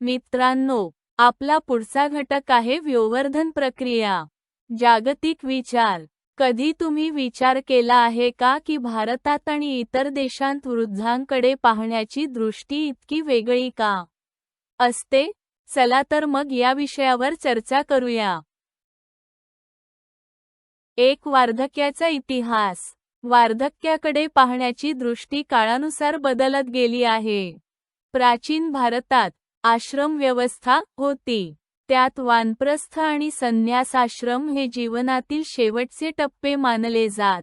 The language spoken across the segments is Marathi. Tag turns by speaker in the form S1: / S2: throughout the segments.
S1: मित्रांनो आपला पुढचा घटक आहे व्योवर्धन प्रक्रिया. जागतिक विचार. कधी तुम्ही विचार केला आहे का की भारतात आणि इतर देशांत वृद्धांकडे पाहण्याची दृष्टी इतकी वेगळी का? असते? चला तर मग या विषयावर चर्चा करूया. एक वार्धक्याचा इतिहास. वार्धक्याकडे पाहण्याची दृष्टी काळानुसार बदलत गेली आहे. प्राचीन भारतात आश्रम व्यवस्था होती. त्यात वानप्रस्थ आणि संन्यासाश्रम हे जीवनातील शेवटचे टप्पे मानले जात.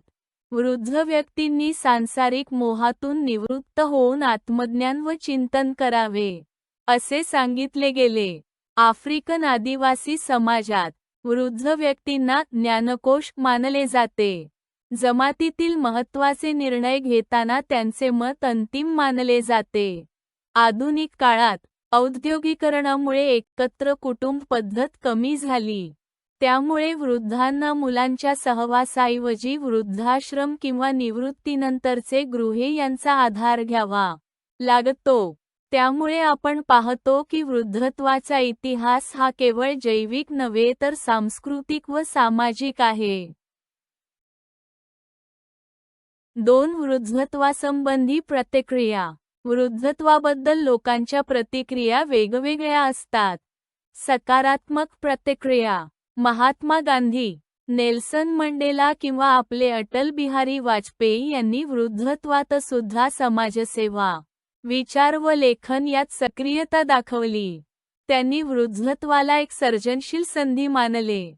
S1: वृद्ध व्यक्तींनी सांसारिक मोहातून निवृत्त होऊन आत्मज्ञान व चिंतन करावे असे सांगितले गेले. आफ्रिकन आदिवासी समाजात वृद्ध व्यक्तींना ज्ञानकोश मानले जाते. जमातीतील महत्त्वाचे निर्णय घेताना त्यांचे मत अंतिम मानले जाते. आधुनिक काळात औद्योगिकरणामुळे एकत्र कुटुंब पद्धत कमी झाली. त्यामुळे वृद्धांना मुलांच्या सहवासाऐवजी वृद्धाश्रम किंवा निवृत्तीनंतरचे गृहे यांचा आधार घ्यावा लागतो. त्यामुळे आपण पाहतो की वृद्धत्वाचा इतिहास हा केवळ जैविक नव्हे तर सांस्कृतिक व सामाजिक आहे. दोन वृद्धत्वासंबंधी प्रतिक्रिया. वृद्धत्वाबद्दल लोकांच्या प्रतिक्रिया वेगवेगळ्या असतात. सकारात्मक प्रतिक्रिया. महात्मा गांधी नेल्सन मंडेला किंवा आपले अटल बिहारी वाजपेयी यांनी वृद्धत्वात सुद्धा समाजसेवा विचार व लेखन यात सक्रियता दाखवली. त्यांनी वृद्धत्वाला एक सर्जनशील संधी मानले.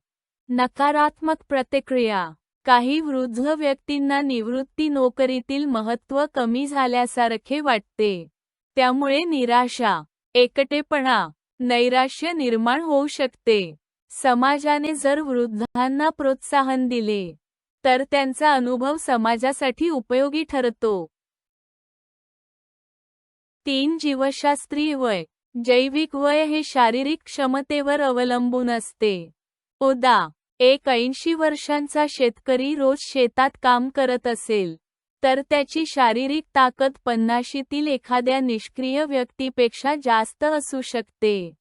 S1: नकारात्मक प्रतिक्रिया. काही वृद्ध व्यक्तींना निवृत्ती नोकरीतील महत्त्व कमी झाल्यासारखे वाटते. त्यामुळे निराशा एकटेपणा नैराश्य निर्माण होऊ शकते. समाजाने जर वृद्धांना प्रोत्साहन दिले तर त्यांचा अनुभव समाजासाठी उपयोगी ठरतो. तीन जीवशास्त्रीय वय जैविक वय हे शारीरिक क्षमतेवर अवलंबून असते. उदा एक ऐंशी वर्षांचा शेतकरी रोज शेतात काम करत असेल तर त्याची शारीरिक ताकद पन्नाशीतील एखाद्या निष्क्रिय व्यक्तीपेक्षा जास्त असू शकते.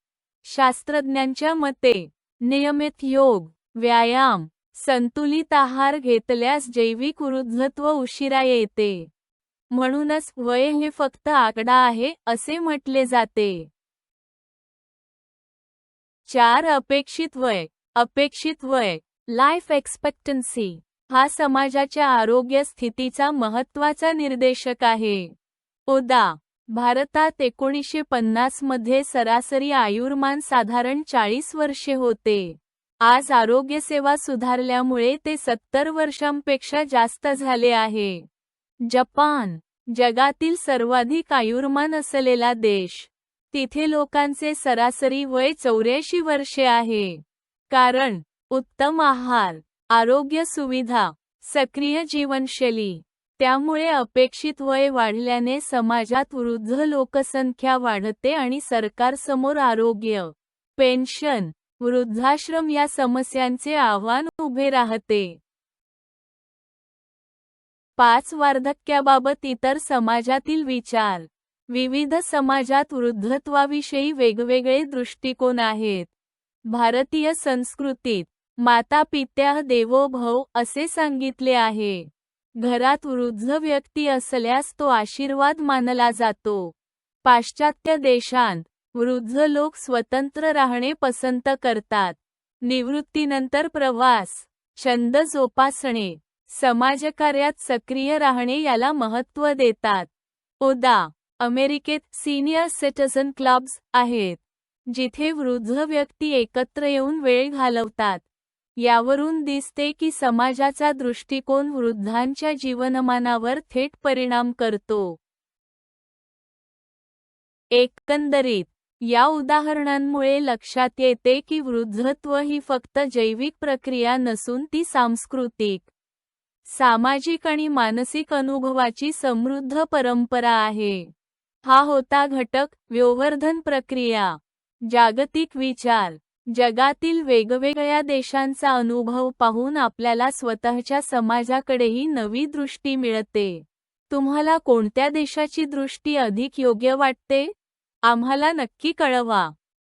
S1: शास्त्रज्ञांच्या मते नियमित योग व्यायाम संतुलित आहार घेतल्यास जैविक वृद्धत्व उशिरा येते. म्हणूनच वय हे फक्त आकडा आहे असे म्हटले जाते. चार अपेक्षित वय अपेक्षित वय लाईफ एक्सपेक्टन्सी हा समाजाच्या आरोग्य स्थितीचा महत्त्वाचा निर्देशक आहे. ओदा भारतात एकोणीसशे पन्नासमध्ये सरासरी आयुर्मान साधारण चाळीस वर्षे होते. आज आरोग्यसेवा सुधारल्यामुळे ते सत्तर वर्षांपेक्षा जास्त झाले आहे. जपान जगातील सर्वाधिक आयुर्मान असलेला देश. तिथे लोकांचे सरासरी वय चौऱ्याऐंशी वर्षे आहे. कारण उत्तम आहार आरोग्य सुविधा सक्रिय जीवनशैली त्यामुळे अपेक्षित वय वाढल्याने समाजात वृद्ध लोकसंख्या वाढते आणि सरकारसमोर आरोग्य पेन्शन वृद्धाश्रम या समस्यांचे आव्हान उभे राहते. पाच वार्धक्याबाबत इतर समाजातील विचार. विविध समाजात वृद्धत्वाविषयी वेगवेगळे दृष्टिकोन आहेत. भारतीय संस्कृतीत माता पित्या देवो भव असे सांगितले आहे. घरात वृद्ध व्यक्ती असल्यास तो आशीर्वाद मानला जातो. पाश्चात्य देशांत वृद्ध लोक स्वतंत्र राहणे पसंत करतात. निवृत्तीनंतर प्रवास छंद जोपासणे समाजकार्यात सक्रिय राहणे याला महत्त्व देतात. ओदा अमेरिकेत सिनियर सिटिझन क्लब्स आहेत. जिथे वृद्ध व्यक्ती एकत्र येऊन वेळ घालवतात. यावरून दिसते की समाजाचा दृष्टिकोन वृद्धांच्या जीवनमानावर थेट परिणाम करतो. एकंदरीत या उदाहरणांमुळे लक्षात येते की वृद्धत्व ही फक्त जैविक प्रक्रिया नसून ती सांस्कृतिक सामाजिक आणि मानसिक अनुभवाची समृद्ध परंपरा आहे. हा होता घटक व्यववर्धन प्रक्रिया. जागतिक विचार. जगातील वेगवेगळ्या देशांचा अनुभव पाहून आपल्याला स्वतःच्या समाजाकडेही नवी दृष्टी मिळते. तुम्हाला कोणत्या देशाची दृष्टी अधिक योग्य वाटते? आम्हाला नक्की कळवा.